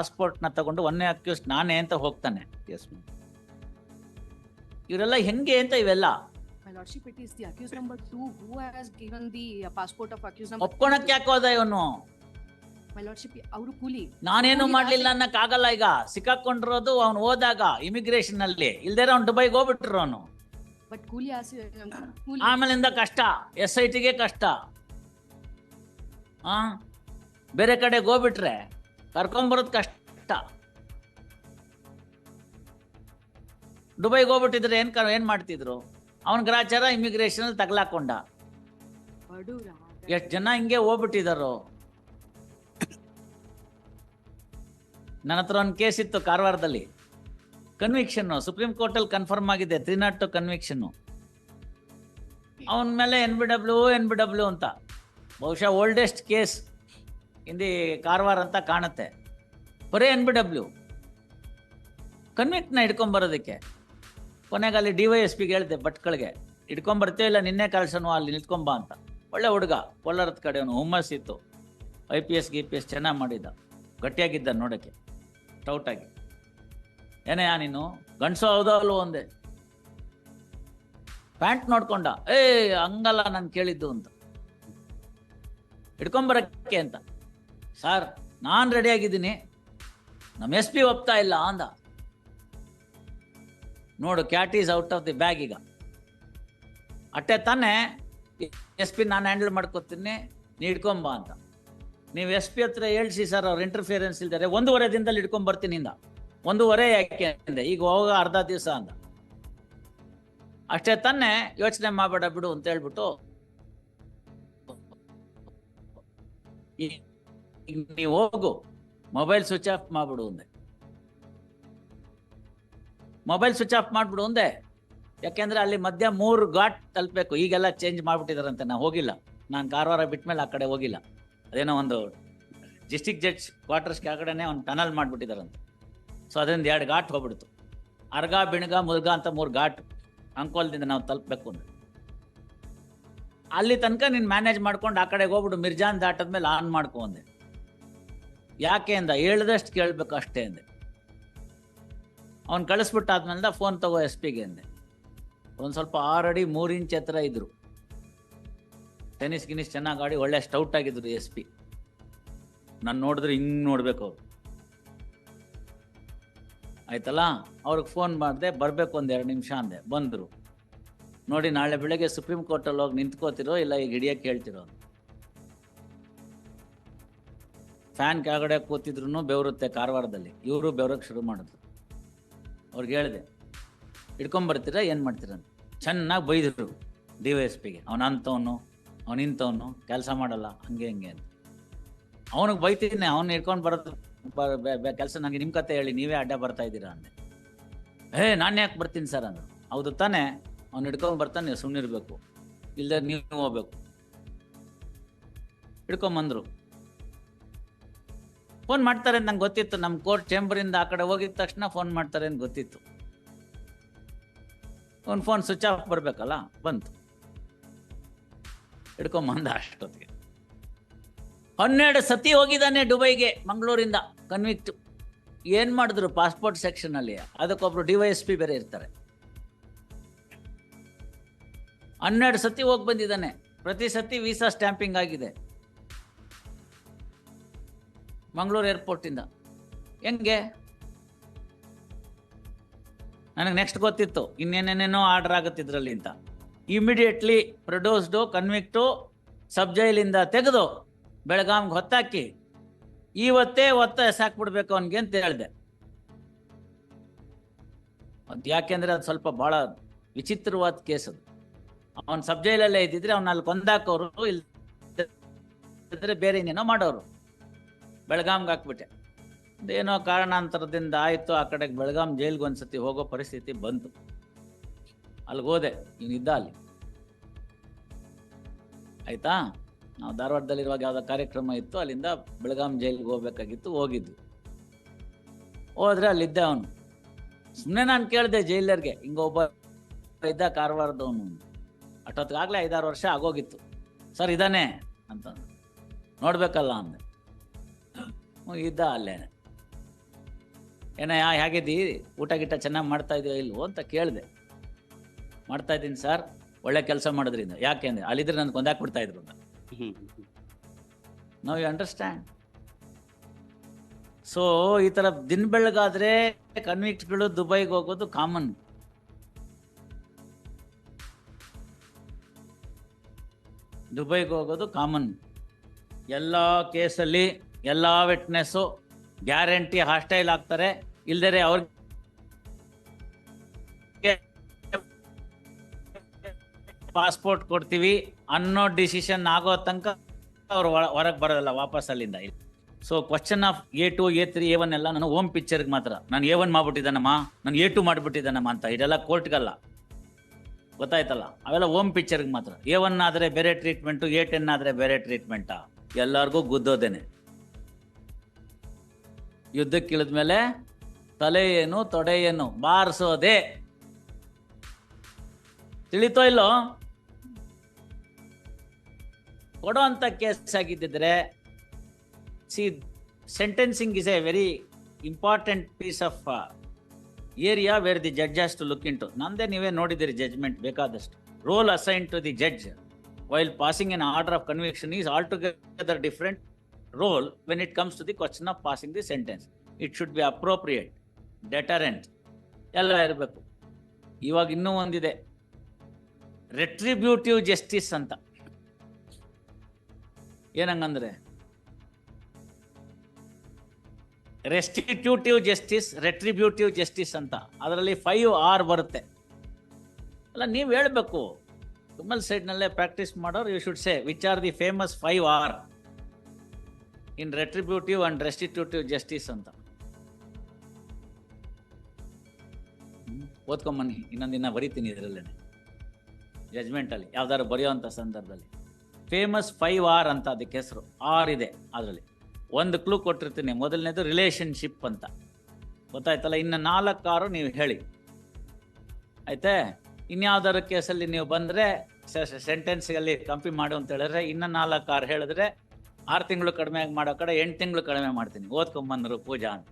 ಪಾಸ್ಪೋರ್ಟ್ನ ತಗೊಂಡು ಒಂದೇ ಅಕ್ಯೂಸ್ಟ್ ನಾನೇ ಅಂತ ಹೋಗ್ತಾನೆ. ಎಸ್ ಇವರೆಲ್ಲ ಹೆಂಗೆ ಅಂತ ಇವೆಲ್ಲ. ಒಪ್ಕೊಳಕ್. ಯಾಕೆ ಹೋದ ಇವನು? ಅವರು ಕೂಲಿ. ನಾನೇನು ಮಾಡ್ಲಿಲ್ಲ ಅನ್ನಕ್ ಆಗಲ್ಲ ಈಗ. ಸಿಕ್ಕಾಕೊಂಡಿರೋದು ಅವ್ನು ಹೋದಾಗ ಇಮಿಗ್ರೇಷನ್ ಅಲ್ಲಿ ಇಲ್ದೇ ಅವ್ನು ದುಬೈಗೆ ಹೋಗ್ಬಿಟ್ರು ಅವನು. ಬಟ್ ಕೂಲಿ ಆಸೆ, um. ಆಮೇಲಿಂದ ಕಷ್ಟ. ಎಸ್ ಐ ಟಿಗೆ ಕಷ್ಟ. ಆ? ಬೇರೆ ಕಡೆ ಹೋಗ್ಬಿಟ್ರೆ ಕರ್ಕೊಂಬರೋದು ಕಷ್ಟ. ದುಬೈಗೆ ಹೋಗ್ಬಿಟ್ಟಿದ್ರೆ ಏನ್ ಏನ್ ಮಾಡ್ತಿದ್ರು? ಅವನ ಗ್ರಾಚಾರ ಇಮಿಗ್ರೇಷನ್ ಅಲ್ಲಿ ತಗ್ಲಾಕೊಂಡ. ಬಡವ್ರ. ಎಷ್ಟ್ ಜನ ಹಿಂಗೆ ಹೋಗ್ಬಿಟ್ಟಿದಾರೋ? ನನ್ನ ಹತ್ರ ಒಂದು ಕೇಸ್ ಇತ್ತು ಕಾರವಾರದಲ್ಲಿ. ಕನ್ವಿಕ್ಷನ್ ಸುಪ್ರೀಂ ಕೋರ್ಟ್ ಅಲ್ಲಿ ಕನ್ಫರ್ಮ್ ಆಗಿದೆ ತ್ರೀ ನಾಟ್ ಟು ಕನ್ವಿಕ್ಷನ್ ಅವನ ಮೇಲೆ N B W N B W ಅಂತ. ಬಹುಶಃ ಓಲ್ಡೆಸ್ಟ್ ಕೇಸ್ ಇಂದಿ ಕಾರವಾರ ಅಂತ ಕಾಣುತ್ತೆ. ಬರೀ ಎನ್ ಬಿ ಡಬ್ಲ್ಯೂ ಕನ್ವಿಕ್ಟ್ನ ಹಿಡ್ಕೊಂಬರೋದಕ್ಕೆ ಕೊನೆಗೆ ಅಲ್ಲಿ ಡಿ ವೈ ಎಸ್ ಪಿಗೆ ಹೇಳಿದೆ ಭಟ್ಕಳಿಗೆ ಹಿಡ್ಕೊಂಬರ್ತೇ ಇಲ್ಲ, ನಿನ್ನೆ ಕಳ್ಸನು ಅಲ್ಲಿ ನಿಂತ್ಕೊಂಬ ಅಂತ. ಒಳ್ಳೆ ಹುಡುಗ, ಕೋಲಾರದ ಕಡೆ ಅವನು ಹುಮ್ಮಸ್ ಇತ್ತು. ಐ ಪಿ ಎಸ್ ಗಿ ಪಿ ಎಸ್ ಚೆನ್ನಾಗಿ ಮಾಡಿದ್ದ. ಗಟ್ಟಿಯಾಗಿದ್ದ ನೋಡೋಕ್ಕೆ ಟೌಟಾಗಿ ಏನೇ ನೀನು? ಗಂಡಸು ಹೌದೋ ಅಲ್ವೋ? ಒಂದೇ ಪ್ಯಾಂಟ್ ನೋಡ್ಕೊಂಡ? ಏ, ಹಂಗಲ್ಲ, ನಾನು ಕೇಳಿದ್ದು ಅಂತ. ಹಿಡ್ಕೊಂಬರಕ್ಕೆ ಅಂತ. ಸರ್, ನಾನು ರೆಡಿ ಆಗಿದ್ದೀನಿ. ನಮ್ಮ ಎಸ್ ಪಿ ಒಪ್ತಾ ಇಲ್ಲ ಅಂದ. ನೋಡು, cat is out of the bag ಈಗ. ಅಟ್ಟೆ ತಾನೆ, ಎಸ್ ಪಿ ನಾನು ಹ್ಯಾಂಡಲ್ ಮಾಡ್ಕೊತೀನಿ ಹಿಡ್ಕೊಂಬ ಅಂತ. ನೀವು ಎಸ್ ಪಿ ಹತ್ರ ಹೇಳ್ಸಿ ಸರ್ ಅವ್ರ ಇಂಟರ್ಫಿಯರೆನ್ಸ್ ಇಲ್ದಾರೆ ಒಂದೂವರೆ ದಿನದಲ್ಲಿ ಹಿಡ್ಕೊಂಡ್ ಬರ್ತೀನಿ ಇಂದ ಒಂದೂವರೆ ಯಾಕೆ ಅಂದೆ, ಈಗ ಹೋಗ ಅರ್ಧ ದಿವಸ ಅಂದ. ಅಷ್ಟೇ ತಾನೇ, ಯೋಚನೆ ಮಾಡಬೇಡ ಬಿಡು ಅಂತ ಹೇಳ್ಬಿಟ್ಟು ನೀವು ಹೋಗು. ಮೊಬೈಲ್ ಸ್ವಿಚ್ ಆಫ್ ಮಾಡ್ಬಿಡು ಅಂದೆ. ಮೊಬೈಲ್ ಸ್ವಿಚ್ ಆಫ್ ಮಾಡ್ಬಿಡು ಅಂದೆ. ಯಾಕೆಂದ್ರೆ ಅಲ್ಲಿ ಮಧ್ಯ ಮೂರು ಘಾಟ್ ತಲುಪಬೇಕು. ಈಗೆಲ್ಲ ಚೇಂಜ್ ಮಾಡಿಬಿಟ್ಟಿದಾರಂತೆ. ನಾ ಹೋಗಿಲ್ಲ. ನಾನು ಕಾರವಾರ ಬಿಟ್ಮೇಲೆ ಆ ಕಡೆ ಹೋಗಿಲ್ಲ. ಅದೇನೋ ಒಂದು ಡಿಸ್ಟಿಕ್ ಜಡ್ಜ್ ಕ್ವಾರ್ಟರ್ಸ್ ಕೆಳಗಡೆನೆ ಒಂದು ಟನಲ್ ಮಾಡಿಬಿಟ್ಟಿದಾರಂತೆ. ಸೊ ಅದರಿಂದ ಎರಡು ಘಾಟ್ ಹೋಗ್ಬಿಡ್ತು. ಅರ್ಗ ಬಿಣಗ ಮುಲ್ಗ ಅಂತ ಮೂರು ಘಾಟ್ ಅಂಕೋಲ್ದಿಂದ ನಾವು ತಲುಪಬೇಕು ಅಂದ್ರೆ ಅಲ್ಲಿ ತನಕ ನೀನು ಮ್ಯಾನೇಜ್ ಮಾಡ್ಕೊಂಡು ಆ ಕಡೆಗೆ ಹೋಗ್ಬಿಡು. ಮಿರ್ಜಾನ್ ದಾಟದ್ಮೇಲೆ ಆನ್ ಮಾಡ್ಕೊ ಅಂದೆ. ಯಾಕೆ ಅಂದ? ಹೇಳ್ದಷ್ಟು ಕೇಳ್ಬೇಕು ಅಷ್ಟೇ ಅಂದೆ. ಅವ್ನು ಕಳಿಸ್ಬಿಟ್ಟಾದ್ಮೇಲೆ ಫೋನ್ ತಗೋ ಎಸ್ ಪಿಗೆ ಅಂದೆ. ಒಂದು ಸ್ವಲ್ಪ ಆರು ಅಡಿ ಮೂರು ಇಂಚ್ ಹತ್ರ ಇದ್ರು. ಟೆನಿಸ್ ಗಿನಿಸ್ ಚೆನ್ನಾಗಿ ಆಡಿ ಒಳ್ಳೆ ಸ್ಟೌಟ್ ಆಗಿದ್ರು ಎಸ್ ಪಿ. ನಾನು ನೋಡಿದ್ರೆ ಹಿಂಗ್ ನೋಡ್ಬೇಕು ಅವ್ರು. ಆಯ್ತಲ್ಲ? ಅವ್ರಿಗೆ ಫೋನ್ ಮಾಡಿದೆ, ಬರಬೇಕು ಒಂದು ಎರಡು ನಿಮಿಷ ಅಂದೆ. ಬಂದರು. ನೋಡಿ, ನಾಳೆ ಬೆಳಗ್ಗೆ ಸುಪ್ರೀಂ ಕೋರ್ಟಲ್ಲಿ ಹೋಗಿ ನಿಂತ್ಕೋತಿರೋ, ಇಲ್ಲ ಈಗ ಹಿಡಿಯಕ್ಕೆ ಹೇಳ್ತಿರೋ ಫ್ಯಾನ್ ಕೆಳಗಡೆ ಕೂತಿದ್ರು ಬೆವರುತ್ತೆ ಕಾರವಾರದಲ್ಲಿ. ಇವರು ಬೆವರಕ್ಕೆ ಶುರು ಮಾಡಿದ್ರು. ಅವ್ರಿಗೆ ಹೇಳಿದೆ ಹಿಡ್ಕೊಂಬರ್ತೀರಾ ಏನು ಮಾಡ್ತೀರ? ಚೆನ್ನಾಗಿ ಬೈದರು ಡಿ ವೈ ಎಸ್ ಪಿಗೆ. ಅವನ ಅಂಥವನು ಅವ್ನು ಇಂಥವನು, ಕೆಲಸ ಮಾಡಲ್ಲ, ಹಂಗೆ ಹಂಗೆ ಅಂತ. ಅವನಿಗೆ ಬೈತಿದ್ದೀನಿ ಅವ್ನು ಇಟ್ಕೊಂಡು ಬರೋದು ಕೆಲಸ ನನಗೆ ನಿಮ್ಮ ಕತೆ ಹೇಳಿ, ನೀವೇ ಅಡ್ಡ ಬರ್ತಾ ಇದ್ದೀರಾ? ಅಂದೆ. ಏ ನಾನು ಯಾಕೆ ಬರ್ತೀನಿ ಸರ್? ಅಂದ್ರು. ಹೌದು ತಾನೇ, ಅವ್ನು ಹಿಡ್ಕೊಂಡು ಬರ್ತಾನೆ, ನೀವು ಸುಮ್ಮನಿರ್ಬೇಕು ಇಲ್ಲದೆ ನೀವು ಹೋಗ್ಬೇಕು. ಹಿಡ್ಕೊಂಬಂದ್ರು. ಫೋನ್ ಮಾಡ್ತಾರೆ ಅಂತ ನಂಗೆ ಗೊತ್ತಿತ್ತು. ನಮ್ಮ ಕೋರ್ಟ್ ಚೇಂಬರಿಂದ ಆ ಕಡೆ ಹೋಗಿದ ತಕ್ಷಣ ಫೋನ್ ಮಾಡ್ತಾರೆ ಅಂತ ಗೊತ್ತಿತ್ತು. ಒಂದು ಫೋನ್ ಸ್ವಿಚ್ ಆಫ್ ಬರಬೇಕಲ್ಲ? ಬಂತು. ಹಿಡ್ಕೊಂಬಂದ ಅಷ್ಟೊತ್ತಿಗೆ. ಹನ್ನೆರಡು ಸತಿ ಹೋಗಿದ್ದಾನೆ ದುಬೈಗೆ, ಮಂಗಳೂರಿಂದ ಕನ್ವಿಕ್ಟ್ ಏನು ಮಾಡಿದ್ರು ಪಾಸ್ಪೋರ್ಟ್ ಸೆಕ್ಷನ್ ಅಲ್ಲಿ? ಅದಕ್ಕೊಬ್ರು ಡಿ ವೈ ಎಸ್ ಪಿ ಬೇರೆ ಇರ್ತಾರೆ. ಹನ್ನೆರಡು ಸತಿ ಹೋಗಿ ಬಂದಿದ್ದಾನೆ. ಪ್ರತಿ ಸತಿ ವೀಸಾ ಸ್ಟ್ಯಾಂಪಿಂಗ್ ಆಗಿದೆ. ಮಂಗಳೂರು ಏರ್ಪೋರ್ಟಿಂದ ಹೆಂಗೆ? ನನಗೆ ನೆಕ್ಸ್ಟ್ ಗೊತ್ತಿತ್ತು. ಇನ್ನೇನೇನೇನೋ ಆರ್ಡರ್ ಆಗುತ್ತೆ ಇದರಲ್ಲಿ ಅಂತ. ಇಮಿಡಿಯೇಟ್ಲಿ ಪ್ರೊಡ್ಯೂಸ್ಡು ಕನ್ವಿಕ್ಟು ಸಬ್ ಜೈಲಿಂದ ತೆಗೆದು ಬೆಳಗಾಂಗೆ ಹೊತ್ತಾಕಿ, ಇವತ್ತೇ ಒತ್ತ ಎಸಾಕ್ಬಿಡ್ಬೇಕು ಅವನಿಗೆ ಅಂತ ಹೇಳಿದೆ. ಅದು ಯಾಕೆಂದ್ರೆ ಅದು ಸ್ವಲ್ಪ ಬಹಳ ವಿಚಿತ್ರವಾದ ಕೇಸ್ ಅದು. ಅವನ್ ಸಬ್ ಜೈಲಲ್ಲೇ ಇದ್ದಿದ್ರೆ ಅವ್ನ ಅಲ್ಲಿ ಕೊಂದಾಕೋರು ಇಲ್ದ್ರೆ ಬೇರೆ ಇನ್ನೇನೋ ಮಾಡೋರು. ಬೆಳಗಾಂಗೆ ಹಾಕ್ಬಿಟ್ಟೆ. ಏನೋ ಕಾರಣಾಂತರದಿಂದ ಆಯಿತು, ಆ ಕಡೆಗೆ ಬೆಳಗಾಂ ಜೈಲ್ಗೆ ಒಂದ್ಸತಿ ಹೋಗೋ ಪರಿಸ್ಥಿತಿ ಬಂತು. ಅಲ್ಲಿಗೆ ಹೋದೆ ಇವನಿದ್ದ ಅಲ್ಲಿ. ಆಯಿತಾ? ನಾವು ಧಾರವಾಡದಲ್ಲಿರುವಾಗ ಯಾವುದೋ ಕಾರ್ಯಕ್ರಮ ಇತ್ತು, ಅಲ್ಲಿಂದ ಬೆಳಗಾಂ ಜೈಲಿಗೆ ಹೋಗ್ಬೇಕಾಗಿತ್ತು, ಹೋಗಿದ್ವಿ. ಹೋದ್ರೆ ಅಲ್ಲಿದ್ದೆ ಅವನು. ಸುಮ್ಮನೆ ನಾನು ಕೇಳಿದೆ ಜೈಲರ್ಗೆ, ಹಿಂಗ ಒಬ್ಬ ಇದ್ದ ಕಾರವಾರದವನು. ಅಷ್ಟೊತ್ತಿಗಾಗಲೇ ಐದಾರು ವರ್ಷ ಆಗೋಗಿತ್ತು. ಸರ್, ಇದಾನೆ ಅಂತ. ನೋಡ್ಬೇಕಲ್ಲ ಅಂದೆ. ಇದ್ದ ಅಲ್ಲೇನೆ. ಏನಯ್ಯ ಹೇಗಿದ್ದಿ? ಊಟ ಗಿಟ ಚೆನ್ನಾಗಿ ಮಾಡ್ತಾ ಇದೆಯೋ ಇಲ್ವೋ ಅಂತ ಕೇಳಿದೆ. ಮಾಡ್ತಾ ಇದ್ದೀನಿ ಸರ್, ಒಳ್ಳೆ ಕೆಲಸ ಮಾಡೋದ್ರಿಂದ ಯಾಕೆ ಅಂದ್ರೆ ಅಲ್ಲಿದ್ರೆ ನನ್ಗೆ ಕೊಂದಾಕ್ಬಿಡ್ತಾ ಇದ್ರು ಅಂತ. ನಾವು ಯು ಅಂಡರ್ಸ್ಟ್ಯಾಂಡ್ ಸೊ ಈ ತರ ದಿನ ಬೆಳಗಾದ್ರೆ ಕನ್ವಿಕ್ಟ್ಗಳು ದುಬೈಗೆ ಹೋಗೋದು ಕಾಮನ್ ದುಬೈಗೆ ಹೋಗೋದು ಕಾಮನ್ ಎಲ್ಲ ಕೇಸಲ್ಲಿ ಎಲ್ಲ ವಿಟ್ನೆಸ್ಸು ಗ್ಯಾರಂಟಿ ಹಾಸ್ಟೈಲ್ ಆಗ್ತಾರೆ. ಇಲ್ದರೆ ಅವ್ರಿಗೆ ಪಾಸ್ಪೋರ್ಟ್ ಕೊಡ್ತೀವಿ. ಅನ್ನೋ ಡಿಸಿಷನ್ ಆಗೋ ತನಕ ಅವ್ರು ಹೊರಗೆ ಬರೋದಲ್ಲ ವಾಪಸ್ ಅಲ್ಲಿಂದ. So question of A two A three A one ಎಲ್ಲ ನಾನು ಓಮ್ ಪಿಕ್ಚರ್ಗೆ ಮಾತ್ರ. ನಾನು ಎ ಒನ್ ಮಾಡ್ಬಿಟ್ಟಿದ್ದಾನಮ್ಮ? ನಾನು ಎ ಟು ಮಾಡ್ಬಿಟ್ಟಿದ್ದಾನಮ್ಮ ಅಂತ. ಇದೆಲ್ಲ ಕೋರ್ಟ್ಗಲ್ಲ ಗೊತ್ತಾಯ್ತಲ್ಲ? ಅವೆಲ್ಲ ಓಮ್ ಪಿಕ್ಚರ್ಗೆ ಮಾತ್ರ. ಎ ಒನ್ ಆದರೆ ಬೇರೆ ಟ್ರೀಟ್ಮೆಂಟು ಎ ಟೆನ್ ಆದರೆ ಬೇರೆ ಟ್ರೀಟ್ಮೆಂಟಾ ಎಲ್ಲರಿಗೂ ಗುದ್ದೋದೇನೆ. ಯುದ್ಧಕ್ಕೆ ಮೇಲೆ ತಲೆ ಏನು ತೊಡೆ ಏನು ಬಾರಿಸೋದೆ. ತಿಳಿತೋ ಇಲ್ಲೋ? ಕೊಡೋ ಅಂತ case ಆಗಿದ್ದಿದ್ರೆ see sentencing is a very important piece of area where the judge has to look into ನಂದೇ ನೀವೇ ನೋಡಿದಿರಿ ಜಡ್ಜ್ಮೆಂಟ್ ಬೇಕಾದಷ್ಟು. Role assign to the judge while passing in order of conviction is altogether different role when it comes to the question of passing the sentence it should be appropriate deterrent ಎಲ್ಲ ಇರಬೇಕು. ಇವಾಗ ಇನ್ನೂ ಒಂದಿದೆ. ರೆಟ್ರಿಬ್ಯೂಟಿವ್ justice ಅಂತ. ಏನಂಗಂದ್ರೆ ರೆಸ್ಟಿಟ್ಯೂಟಿವ್ justice ರೆಟ್ರಿಬ್ಯೂಟಿವ್ justice ಅಂತ. ಅದರಲ್ಲಿ five R ಬರುತ್ತೆ. ಅಲ್ಲ, ನೀವು ಹೇಳಬೇಕು. ಕಮಲ್ ಸೈಡ್ನಲ್ಲೇ ಪ್ರಾಕ್ಟೀಸ್ ಮಾಡೋರು you should say which are the famous five R in retributive and restitutive justice ಅಂತ. ಓದ್ಕೊಂಬನ್ನಿ, ಇನ್ನೊಂದು ದಿನ ಬರೀತೀನಿ ಇದರಲ್ಲೇ ಜಜ್ಮೆಂಟಲ್ಲಿ ಯಾವ್ದಾದ್ರು ಬರೆಯೋವಂಥ ಸಂದರ್ಭದಲ್ಲಿ. ಫೇಮಸ್ ಫೈವ್ ಆರ್ ಅಂತ, ಅದಕ್ಕೆ ಹೆಸರು. ಆರ್ ಇದೆ ಅದರಲ್ಲಿ. ಒಂದು ಕ್ಲೂ ಕೊಟ್ಟಿರ್ತೀನಿ, ಮೊದಲನೇದು ರಿಲೇಶನ್ಶಿಪ್ ಅಂತ. ಗೊತ್ತಾಯ್ತಲ್ಲ, ಇನ್ನು ನಾಲ್ಕು ಆರು ನೀವು ಹೇಳಿ. ಆಯ್ತೆ? ಇನ್ಯಾವ್ದಾದ್ರು ಕೇಸಲ್ಲಿ ನೀವು ಬಂದರೆ ಸೆಂಟೆನ್ಸ್ಗಲ್ಲಿ ಕಂಪಿ ಮಾಡು ಅಂತ ಹೇಳಿದ್ರೆ, ಇನ್ನು ನಾಲ್ಕು ಆರು ಹೇಳಿದ್ರೆ ಆರು ತಿಂಗಳು ಕಡಿಮೆ ಆಗಿ ಮಾಡೋ ಕಡೆ ಎಂಟು ತಿಂಗಳು ಕಡಿಮೆ ಮಾಡ್ತೀನಿ. ಓದ್ಕೊಂಬಂದರು ಪೂಜಾ ಅಂತ.